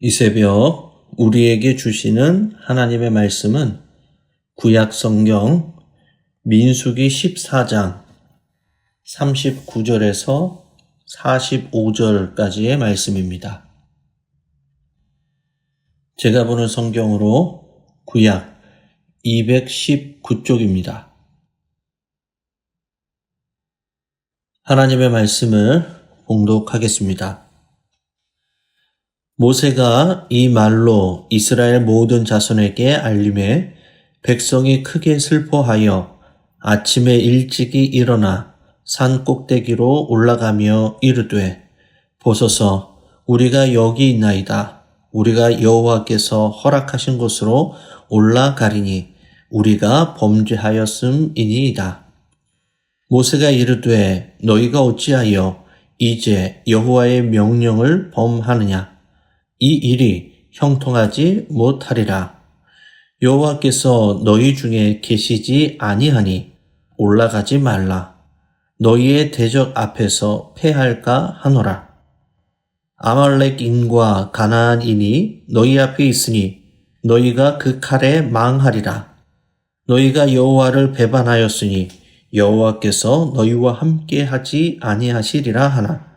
이 새벽 우리에게 주시는 하나님의 말씀은 구약 성경 민수기 14장 39절에서 45절까지의 말씀입니다. 제가 보는 성경으로 구약 219쪽입니다. 하나님의 말씀을 봉독하겠습니다. 모세가 이 말로 이스라엘 모든 자손에게 알림해 백성이 크게 슬퍼하여 아침에 일찍이 일어나 산 꼭대기로 올라가며 이르되 보소서 우리가 여기 있나이다. 우리가 여호와께서 허락하신 곳으로 올라가리니 우리가 범죄하였음이니이다. 모세가 이르되 너희가 어찌하여 이제 여호와의 명령을 범하느냐 이 일이 형통하지 못하리라. 여호와께서 너희 중에 계시지 아니하니 올라가지 말라. 너희의 대적 앞에서 패할까 하노라. 아말렉인과 가나안인이 너희 앞에 있으니 너희가 그 칼에 망하리라. 너희가 여호와를 배반하였으니 여호와께서 너희와 함께 하지 아니하시리라 하나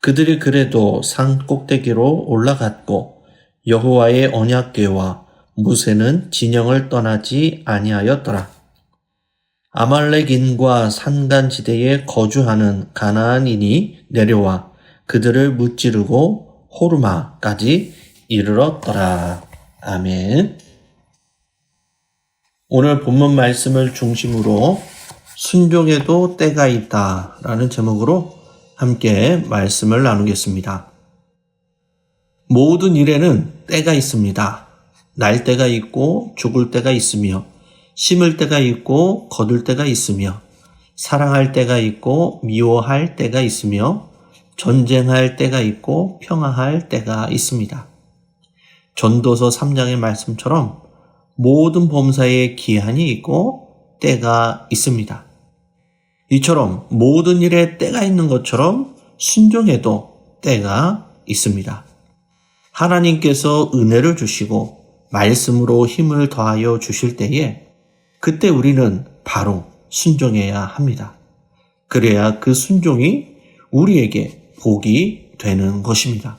그들이 그래도 산 꼭대기로 올라갔고 여호와의 언약궤와 무세는 진영을 떠나지 아니하였더라. 아말렉인과 산간지대에 거주하는 가나안인이 내려와 그들을 무찌르고 호르마까지 이르렀더라. 아멘. 오늘 본문 말씀을 중심으로 순종에도 때가 있다 라는 제목으로 함께 말씀을 나누겠습니다. 모든 일에는 때가 있습니다. 날 때가 있고 죽을 때가 있으며 심을 때가 있고 거둘 때가 있으며 사랑할 때가 있고 미워할 때가 있으며 전쟁할 때가 있고 평화할 때가 있습니다. 전도서 3장의 말씀처럼 모든 범사에 기한이 있고 때가 있습니다. 이처럼 모든 일에 때가 있는 것처럼 순종에도 때가 있습니다. 하나님께서 은혜를 주시고 말씀으로 힘을 더하여 주실 때에 그때 우리는 바로 순종해야 합니다. 그래야 그 순종이 우리에게 복이 되는 것입니다.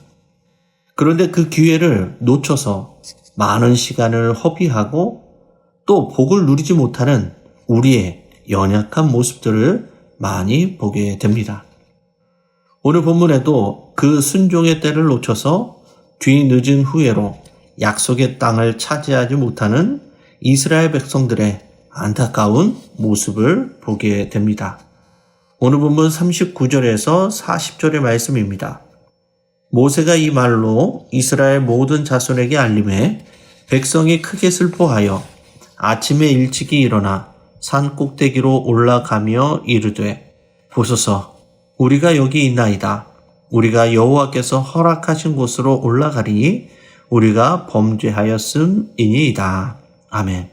그런데 그 기회를 놓쳐서 많은 시간을 허비하고 또 복을 누리지 못하는 우리의 연약한 모습들을 많이 보게 됩니다. 오늘 본문에도 그 순종의 때를 놓쳐서 뒤 늦은 후회로 약속의 땅을 차지하지 못하는 이스라엘 백성들의 안타까운 모습을 보게 됩니다. 오늘 본문 39절에서 40절의 말씀입니다. 모세가 이 말로 이스라엘 모든 자손에게 알림해 백성이 크게 슬퍼하여 아침에 일찍이 일어나 산 꼭대기로 올라가며 이르되 보소서 우리가 여기 있나이다. 우리가 여호와께서 허락하신 곳으로 올라가리니 우리가 범죄하였음이니이다. 아멘.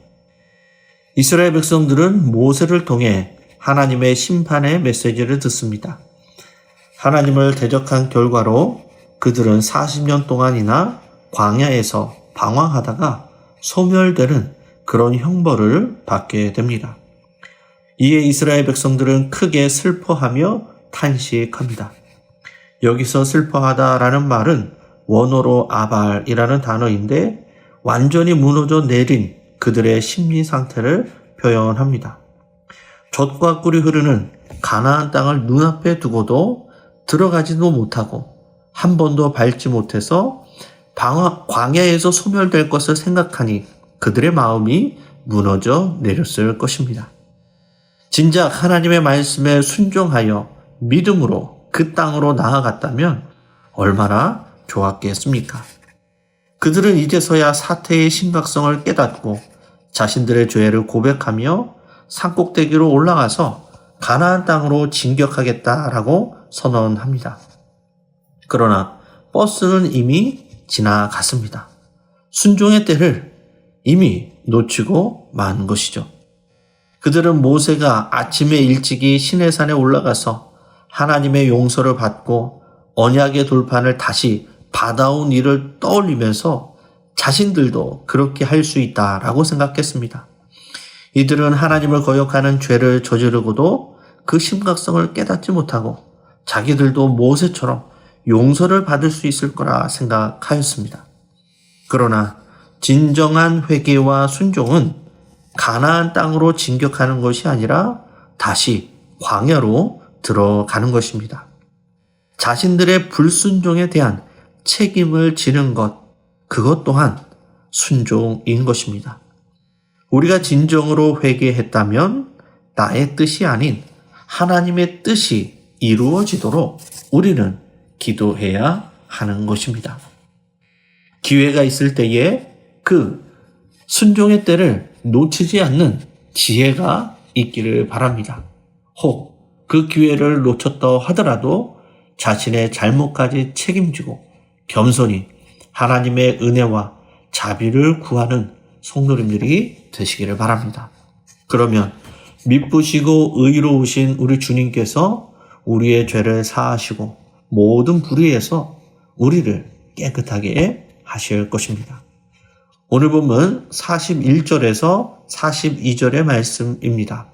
이스라엘 백성들은 모세를 통해 하나님의 심판의 메시지를 듣습니다. 하나님을 대적한 결과로 그들은 40년 동안이나 광야에서 방황하다가 소멸되는 그런 형벌을 받게 됩니다. 이에 이스라엘 백성들은 크게 슬퍼하며 탄식합니다. 여기서 슬퍼하다라는 말은 원어로 아발이라는 단어인데 완전히 무너져 내린 그들의 심리 상태를 표현합니다. 젖과 꿀이 흐르는 가나안 땅을 눈앞에 두고도 들어가지도 못하고 한 번도 밟지 못해서 방화, 광야에서 소멸될 것을 생각하니 그들의 마음이 무너져 내렸을 것입니다. 진작 하나님의 말씀에 순종하여 믿음으로 그 땅으로 나아갔다면 얼마나 좋았겠습니까? 그들은 이제서야 사태의 심각성을 깨닫고 자신들의 죄를 고백하며 산꼭대기로 올라가서 가나안 땅으로 진격하겠다라고 선언합니다. 그러나 버스는 이미 지나갔습니다. 순종의 때를 이미 놓치고 만 것이죠. 그들은 모세가 아침에 일찍이 시내산에 올라가서 하나님의 용서를 받고 언약의 돌판을 다시 받아온 일을 떠올리면서 자신들도 그렇게 할 수 있다라고 생각했습니다. 이들은 하나님을 거역하는 죄를 저지르고도 그 심각성을 깨닫지 못하고 자기들도 모세처럼 용서를 받을 수 있을 거라 생각하였습니다. 그러나 진정한 회개와 순종은 가나안 땅으로 진격하는 것이 아니라 다시 광야로 들어가는 것입니다. 자신들의 불순종에 대한 책임을 지는 것, 그것 또한 순종인 것입니다. 우리가 진정으로 회개했다면 나의 뜻이 아닌 하나님의 뜻이 이루어지도록 우리는 기도해야 하는 것입니다. 기회가 있을 때에 그 순종의 때를 놓치지 않는 지혜가 있기를 바랍니다. 혹 그 기회를 놓쳤다 하더라도 자신의 잘못까지 책임지고 겸손히 하나님의 은혜와 자비를 구하는 성도님들이 되시기를 바랍니다. 그러면 미쁘시고 의로우신 우리 주님께서 우리의 죄를 사하시고 모든 불의에서 우리를 깨끗하게 하실 것입니다. 오늘 본문 41절에서 42절의 말씀입니다.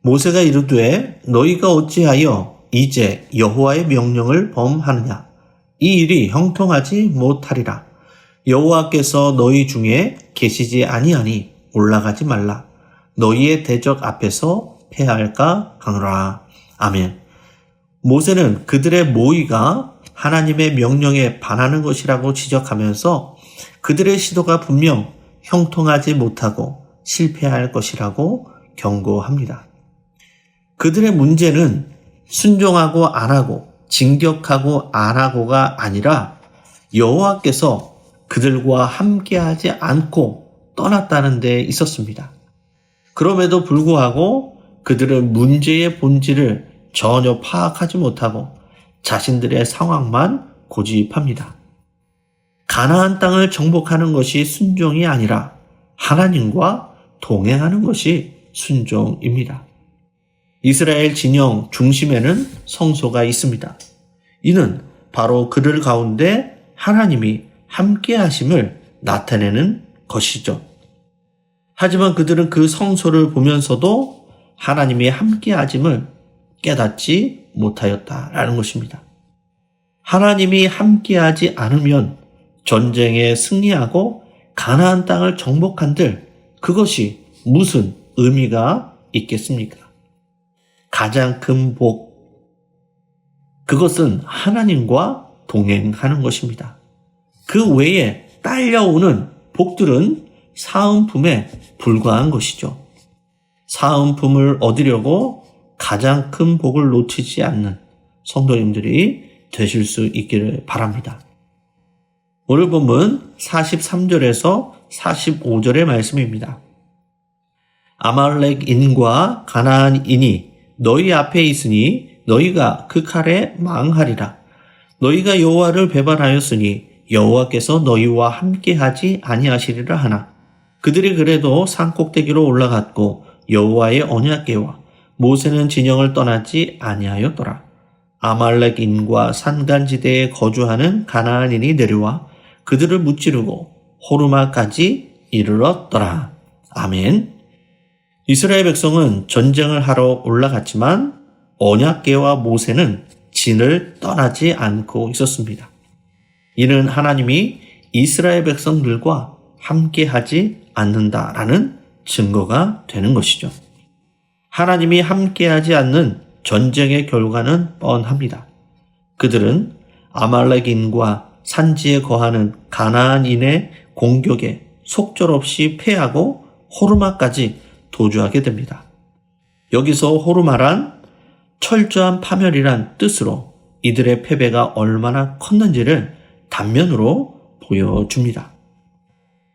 모세가 이르되 너희가 어찌하여 이제 여호와의 명령을 범하느냐? 이 일이 형통하지 못하리라. 여호와께서 너희 중에 계시지 아니하니 올라가지 말라. 너희의 대적 앞에서 패할까 하노라. 아멘. 모세는 그들의 모의가 하나님의 명령에 반하는 것이라고 지적하면서 그들의 시도가 분명 형통하지 못하고 실패할 것이라고 경고합니다. 그들의 문제는 순종하고 안 하고 진격하고 안 하고가 아니라 여호와께서 그들과 함께하지 않고 떠났다는 데 있었습니다. 그럼에도 불구하고 그들은 문제의 본질을 전혀 파악하지 못하고 자신들의 상황만 고집합니다. 가나안 땅을 정복하는 것이 순종이 아니라 하나님과 동행하는 것이 순종입니다. 이스라엘 진영 중심에는 성소가 있습니다. 이는 바로 그들 가운데 하나님이 함께 하심을 나타내는 것이죠. 하지만 그들은 그 성소를 보면서도 하나님이 함께 하심을 깨닫지 못하였다라는 것입니다. 하나님이 함께하지 않으면 전쟁에 승리하고 가나안 땅을 정복한들 그것이 무슨 의미가 있겠습니까? 가장 큰 복, 그것은 하나님과 동행하는 것입니다. 그 외에 딸려오는 복들은 사은품에 불과한 것이죠. 사은품을 얻으려고 가장 큰 복을 놓치지 않는 성도님들이 되실 수 있기를 바랍니다. 오늘 본문 43절에서 45절의 말씀입니다. 아말렉인과 가나안인이 너희 앞에 있으니 너희가 그 칼에 망하리라. 너희가 여호와를 배반하였으니 여호와께서 너희와 함께하지 아니하시리라 하나. 그들이 그래도 산 꼭대기로 올라갔고 여호와의 언약궤와 모세는 진영을 떠나지 아니하였더라. 아말렉인과 산간지대에 거주하는 가나안인이 내려와 그들을 무찌르고 호르마까지 이르렀더라. 아멘. 이스라엘 백성은 전쟁을 하러 올라갔지만 언약계와 모세는 진을 떠나지 않고 있었습니다. 이는 하나님이 이스라엘 백성들과 함께하지 않는다라는 증거가 되는 것이죠. 하나님이 함께하지 않는 전쟁의 결과는 뻔합니다. 그들은 아말렉인과 산지에 거하는 가나안인의 공격에 속절없이 패하고 호르마까지 도주하게 됩니다. 여기서 호르마란 철저한 파멸이란 뜻으로 이들의 패배가 얼마나 컸는지를 단면으로 보여줍니다.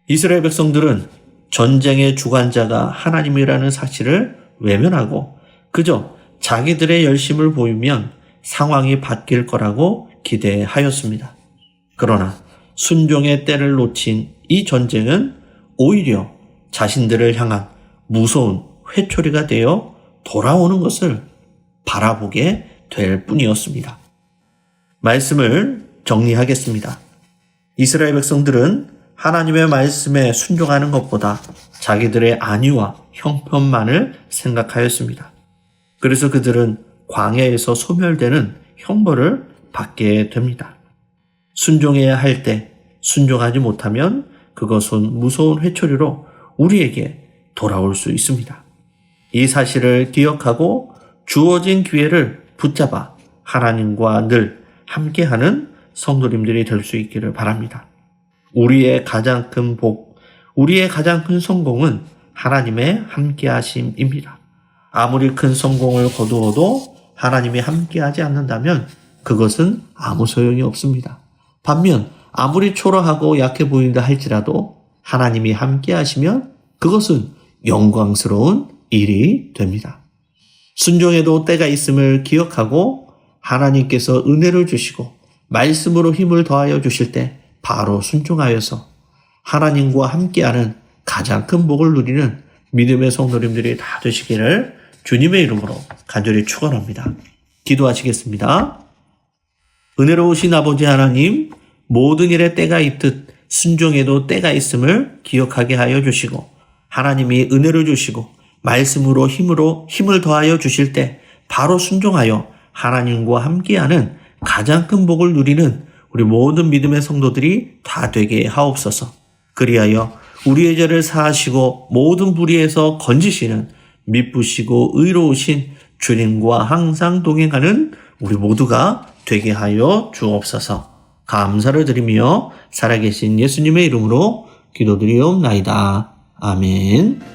이스라엘 백성들은 전쟁의 주관자가 하나님이라는 사실을 외면하고 그저 자기들의 열심을 보이면 상황이 바뀔 거라고 기대하였습니다. 그러나 순종의 때를 놓친 이 전쟁은 오히려 자신들을 향한 무서운 회초리가 되어 돌아오는 것을 바라보게 될 뿐이었습니다. 말씀을 정리하겠습니다. 이스라엘 백성들은 하나님의 말씀에 순종하는 것보다 자기들의 안위와 형편만을 생각하였습니다. 그래서 그들은 광야에서 소멸되는 형벌을 받게 됩니다. 순종해야 할 때 순종하지 못하면 그것은 무서운 회초리로 우리에게 돌아올 수 있습니다. 이 사실을 기억하고 주어진 기회를 붙잡아 하나님과 늘 함께하는 성도님들이 될 수 있기를 바랍니다. 우리의 가장 큰 복, 우리의 가장 큰 성공은 하나님의 함께하심입니다. 아무리 큰 성공을 거두어도 하나님이 함께하지 않는다면 그것은 아무 소용이 없습니다. 반면 아무리 초라하고 약해 보인다 할지라도 하나님이 함께 하시면 그것은 영광스러운 일이 됩니다. 순종에도 때가 있음을 기억하고 하나님께서 은혜를 주시고 말씀으로 힘을 더하여 주실 때 바로 순종하여서 하나님과 함께하는 가장 큰 복을 누리는 믿음의 성도님들이 다 되시기를 주님의 이름으로 간절히 축원합니다. 기도하시겠습니다. 은혜로우신 아버지 하나님, 모든 일에 때가 있듯 순종에도 때가 있음을 기억하게 하여 주시고, 하나님이 은혜를 주시고, 말씀으로 힘으로 힘을 더하여 주실 때, 바로 순종하여 하나님과 함께하는 가장 큰 복을 누리는 우리 모든 믿음의 성도들이 다 되게 하옵소서. 그리하여 우리의 죄를 사하시고 모든 불의에서 건지시는 미쁘시고 의로우신 주님과 항상 동행하는 우리 모두가 되게 하여 주옵소서. 감사를 드리며 살아계신 예수님의 이름으로 기도드리옵나이다. 아멘.